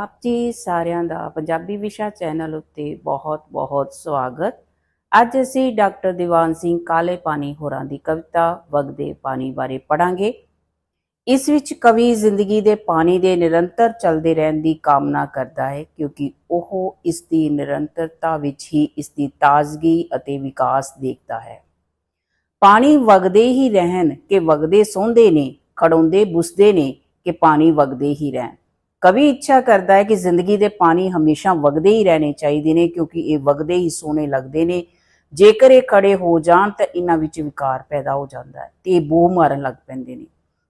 ਆਪ ਜੀ ਸਾਰਿਆਂ ਦਾ ਪੰਜਾਬੀ ਵਿਸ਼ਾ ਚੈਨਲ ਉੱਤੇ ਬਹੁਤ-ਬਹੁਤ ਸਵਾਗਤ। ਅੱਜ ਅਸੀਂ ਡਾਕਟਰ ਦੀਵਾਨ ਸਿੰਘ ਕਾਲੇ ਪਾਣੀ ਹੋਰਾਂ ਦੀ ਕਵਿਤਾ ਵਗਦੇ ਪਾਣੀ ਬਾਰੇ ਪੜਾਂਗੇ ਇਸ ਵਿੱਚ ਕਵੀ ਜ਼ਿੰਦਗੀ ਦੇ ਪਾਣੀ ਦੇ ਨਿਰੰਤਰ ਚੱਲਦੇ ਰਹਿਣ ਦੀ ਕਾਮਨਾ ਕਰਦਾ ਹੈ, ਕਿਉਂਕਿ ਉਹ ਇਸ ਦੀ ਨਿਰੰਤਰਤਾ ਵਿੱਚ ਹੀ ਇਸ ਦੀ ਤਾਜ਼ਗੀ ਅਤੇ ਵਿਕਾਸ ਦੇਖਦਾ ਹੈ। ਪਾਣੀ ਵਗਦੇ ਹੀ ਰਹਿਣ ਕਿ ਵਗਦੇ ਸੌਂਦੇ ਨੇ, ਖੜੋਂਦੇ ਬੁਸਦੇ ਨੇ ਕਿ ਪਾਣੀ ਵਗਦੇ ਹੀ ਰਹਿਣ। ਕਵੀ ਇੱਛਾ ਕਰਦਾ ਹੈ ਕਿ ਜ਼ਿੰਦਗੀ ਦੇ ਪਾਣੀ ਹਮੇਸ਼ਾ ਵਗਦੇ ਹੀ ਰਹਿਣੇ ਚਾਹੀਦੇ ਨੇ, ਕਿਉਂਕਿ ਇਹ ਵਗਦੇ ਹੀ ਸੋਹਣੇ ਲੱਗਦੇ ਨੇ। ਜੇਕਰ ਇਹ ਖੜੇ ਹੋ ਜਾਣ ਤਾਂ ਇਹਨਾਂ ਵਿੱਚ ਵਿਕਾਰ ਪੈਦਾ ਹੋ ਜਾਂਦਾ ਹੈ ਤੇ ਇਹ ਬੂਹ ਮਾਰਨ ਲੱਗ ਪੈਂਦੇ ਨੇ।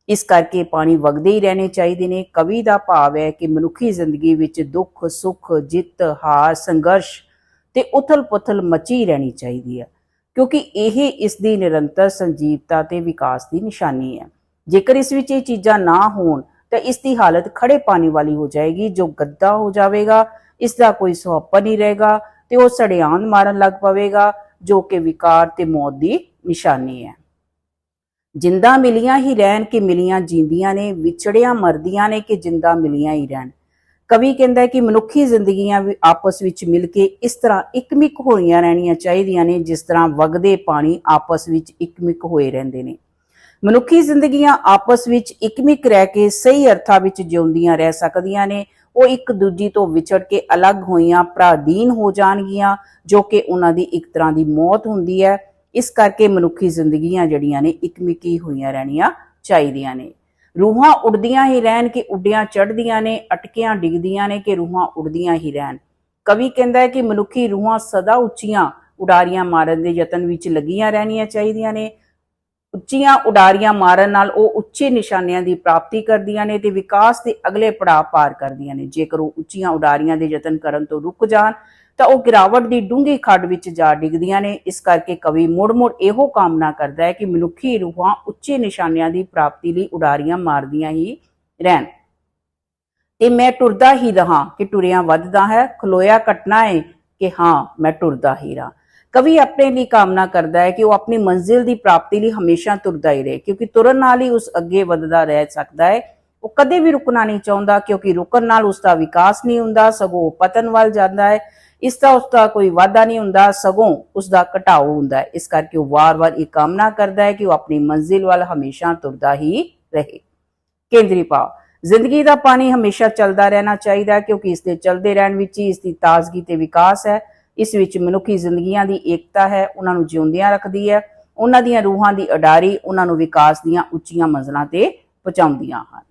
ਇਸ ਕਰਕੇ ਪਾਣੀ ਵਗਦੇ ਹੀ ਰਹਿਣੇ ਚਾਹੀਦੇ ਨੇ। ਕਵੀ ਦਾ ਭਾਵ ਹੈ ਕਿ ਮਨੁੱਖੀ ਜ਼ਿੰਦਗੀ ਵਿੱਚ ਦੁੱਖ, ਸੁੱਖ, ਜਿੱਤ, ਹਾਰ, ਸੰਘਰਸ਼ ਤੇ ਉਥਲ-ਪੁਥਲ ਮਚੀ ਰਹਿਣੀ ਚਾਹੀਦੀ ਹੈ, ਕਿਉਂਕਿ ਇਹ ਇਸ ਦੀ ਨਿਰੰਤਰ ਸੰਜੀਵਤਾ ਤੇ ਵਿਕਾਸ ਦੀ ਨਿਸ਼ਾਨੀ ਹੈ। ਜੇਕਰ ਇਸ ਵਿੱਚ ਇਹ ਚੀਜ਼ਾਂ ਨਾ ਹੋਣ ਤਾਂ ਇਸ ਦੀ ਹਾਲਤ ਖੜੇ ਪਾਣੀ ਵਾਲੀ ਹੋ ਜਾਏਗੀ, ਜੋ ਗੱਦਾ ਹੋ ਜਾਵੇਗਾ ਇਸ ਕੋਈ ਸੁਹੱਪਾ ਨਹੀਂ ਰਹੇਗਾ ਤੇ ਉਹ ਸੜਿਆਨ ਮਾਰਨ ਲੱਗ ਪਵੇਗਾ, ਜੋ ਕਿ ਵਿਕਾਰ ਤੇ ਮੌਤ ਦੀ ਨਿਸ਼ਾਨੀ ਹੈ। ਜਿੰਦਾ ਮਿਲੀਆਂ ਹੀ ਰਹਿਣ ਕਿ ਮਿਲੀਆਂ ਜੀਂਦੀਆਂ ਨੇ, ਵਿਛੜਿਆ ਮਰਦੀਆਂ ਨੇ ਕਿ ਜਿੰਦਾ ਮਿਲੀਆਂ ਹੀ ਰਹਿਣ। ਕਵੀ ਕਹਿੰਦਾ ਹੈ ਕਿ ਮਨੁੱਖੀ ਜ਼ਿੰਦਗੀਆਂ ਵੀ ਆਪਸ ਵਿੱਚ ਮਿਲ ਕੇ ਇਸ ਤਰ੍ਹਾਂ ਇਕਮਿਕ ਹੋਈਆਂ ਰਹਿਣੀਆਂ ਚਾਹੀਦੀਆਂ ਨੇ, ਜਿਸ ਤਰ੍ਹਾਂ ਵਗਦੇ ਪਾਣੀ ਆਪਸ ਵਿੱਚ ਇਕਮਿਕ ਹੋਏ ਰਹਿੰਦੇ ਨੇ। ਮਨੁੱਖੀ ਜ਼ਿੰਦਗੀਆਂ ਆਪਸ ਵਿੱਚ ਇਕਮਿਕ ਰਹਿ ਕੇ ਸਹੀ ਅਰਥਾਂ ਵਿੱਚ ਜਿਉਂਦੀਆਂ ਰਹਿ ਸਕਦੀਆਂ ਨੇ। ਉਹ ਇੱਕ ਦੂਜੀ ਤੋਂ ਵਿਛੜ ਕੇ ਅਲੱਗ ਹੋਈਆਂ, ਪ੍ਰਾਧੀਨ ਹੋ ਜਾਣਗੀਆਂ, ਜੋ ਕਿ ਉਹਨਾਂ ਦੀ ਇੱਕ ਤਰ੍ਹਾਂ ਦੀ ਮੌਤ ਹੁੰਦੀ ਹੈ। ਇਸ ਕਰਕੇ ਮਨੁੱਖੀ ਜ਼ਿੰਦਗੀਆਂ ਜਿਹੜੀਆਂ ਨੇ, ਇਕਮਿਕੀ ਹੋਈਆਂ ਰਹਿਣੀਆਂ ਚਾਹੀਦੀਆਂ ਨੇ। ਰੂਹਾਂ ਉੱਡਦੀਆਂ ਹੀ ਰਹਿਣ ਕਿ ਉੱਡਿਆਂ ਚੜ੍ਹਦੀਆਂ ਨੇ, ਅਟਕਿਆਂ ਡਿੱਗਦੀਆਂ ਨੇ ਕਿ ਰੂਹਾਂ ਉੱਡਦੀਆਂ ਹੀ ਰਹਿਣ। ਕਵੀ ਕਹਿੰਦਾ ਹੈ ਕਿ ਮਨੁੱਖੀ ਰੂਹਾਂ ਸਦਾ ਉੱਚੀਆਂ, ਉਡਾਰੀਆਂ ਮਾਰਨ ਦੇ ਯਤਨ ਵਿੱਚ ਲੱਗੀਆਂ ਰਹਿਣੀਆਂ ਚਾਹੀਦੀਆਂ ਨੇ। ਉੱਚੀਆਂ ਉਡਾਰੀਆਂ ਮਾਰਨ ਨਾਲ ਉਹ ਉੱਚੇ ਨਿਸ਼ਾਨਿਆਂ ਦੀ ਪ੍ਰਾਪਤੀ ਕਰਦੀਆਂ ਨੇ ਤੇ ਵਿਕਾਸ ਦੇ ਅਗਲੇ ਪੜਾਅ ਪਾਰ ਕਰਦੀਆਂ ਨੇ। ਜੇਕਰ ਉਹ ਉੱਚੀਆਂ ਉਡਾਰੀਆਂ ਦੇ ਯਤਨ ਕਰਨ ਤੋਂ ਰੁਕ ਜਾਣ, ਤਾਂ ਉਹ ਗਿਰਾਵਟ ਦੀ ਡੂੰਘੀ ਖੱਡ ਵਿੱਚ ਜਾ ਡਿੱਗਦੀਆਂ ਨੇ। ਇਸ ਕਰਕੇ ਕਵੀ ਮੁੜ-ਮੁੜ ਇਹੋ ਕਾਮਨਾ ਕਰਦਾ ਹੈ ਕਿ ਮਨੁੱਖੀ ਰੂਹਾਂ ਉੱਚੇ ਨਿਸ਼ਾਨਿਆਂ ਦੀ ਪ੍ਰਾਪਤੀ ਲਈ ਉਡਾਰੀਆਂ ਮਾਰਦੀਆਂ ਹੀ ਰਹਿਣ। ਤੇ ਮੈਂ ਟੁਰਦਾ ਹੀ ਰਹਾ ਕਿ ਟੁਰਿਆ ਵੱਧਦਾ ਹੈ, ਖਲੋਇਆ ਘਟਨਾ ਹੈ ਕਿ ਹਾਂ, ਮੈਂ ਟੁਰਦਾ ਹੀ ਰਹਾ। ਕਵੀ ਆਪਣੇ ਲਈ ਕਾਮਨਾ ਕਰਦਾ ਹੈ ਕਿ ਉਹ ਆਪਣੀ ਮੰਜ਼ਿਲ ਦੀ ਪ੍ਰਾਪਤੀ ਲਈ ਹਮੇਸ਼ਾ ਤੁਰਦਾ ਹੀ ਰਹੇ, ਕਿਉਂਕਿ ਤੁਰਨ ਨਾਲ ਹੀ ਉਸ ਅੱਗੇ ਵੱਧਦਾ ਰਹਿ ਸਕਦਾ ਹੈ। ਉਹ ਕਦੇ ਵੀ ਰੁਕਣਾ ਨਹੀਂ ਚਾਹੁੰਦਾ, ਕਿਉਂਕਿ ਰੁਕਣ ਨਾਲ ਉਸ ਦਾ ਵਿਕਾਸ ਨਹੀਂ ਹੁੰਦਾ, ਸਗੋਂ ਉਹ ਪਤਨ ਵੱਲ ਜਾਂਦਾ ਹੈ। ਇਸ ਦਾ ਉਸ ਦਾ ਕੋਈ ਵਾਧਾ ਨਹੀਂ ਹੁੰਦਾ, ਸਗੋਂ ਉਸ ਦਾ ਘਟਾਓ ਹੁੰਦਾ ਹੈ। ਇਸ ਕਰਕੇ ਉਹ ਵਾਰ-ਵਾਰ ਇਹ ਕਾਮਨਾ ਕਰਦਾ ਹੈ ਕਿ ਉਹ ਆਪਣੀ ਮੰਜ਼ਿਲ ਵੱਲ ਹਮੇਸ਼ਾ ਤੁਰਦਾ ਹੀ ਰਹੇ। ਕੇਂਦਰੀ ਭਾਵ, ਜ਼ਿੰਦਗੀ ਦਾ ਪਾਣੀ ਹਮੇਸ਼ਾ ਚੱਲਦਾ ਰਹਿਣਾ ਚਾਹੀਦਾ ਕਿਉਂਕਿ ਇਸ ਦੇ ਚੱਲਦੇ ਰਹਿਣ ਵਿੱਚ ਹੀ ਇਸ ਦੀ ਤਾਜ਼ਗੀ ਤੇ ਵਿਕਾਸ ਹੈ। ਇਸ ਵਿੱਚ ਮਨੁੱਖੀ ਜ਼ਿੰਦਗੀਆਂ ਦੀ ਏਕਤਾ ਹੈ, ਉਹਨਾਂ ਨੂੰ ਜਿਉਂਦਿਆਂ ਰੱਖਦੀ ਹੈ। ਉਹਨਾਂ ਦੀਆਂ ਰੂਹਾਂ ਦੀ ਅਡਾਰੀ ਉਹਨਾਂ ਨੂੰ ਵਿਕਾਸ ਦੀਆਂ ਉੱਚੀਆਂ ਮੰਜ਼ਲਾਂ ਤੇ ਪਹੁੰਚਾਉਂਦੀਆਂ ਹਨ।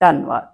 ਧੰਨਵਾਦ।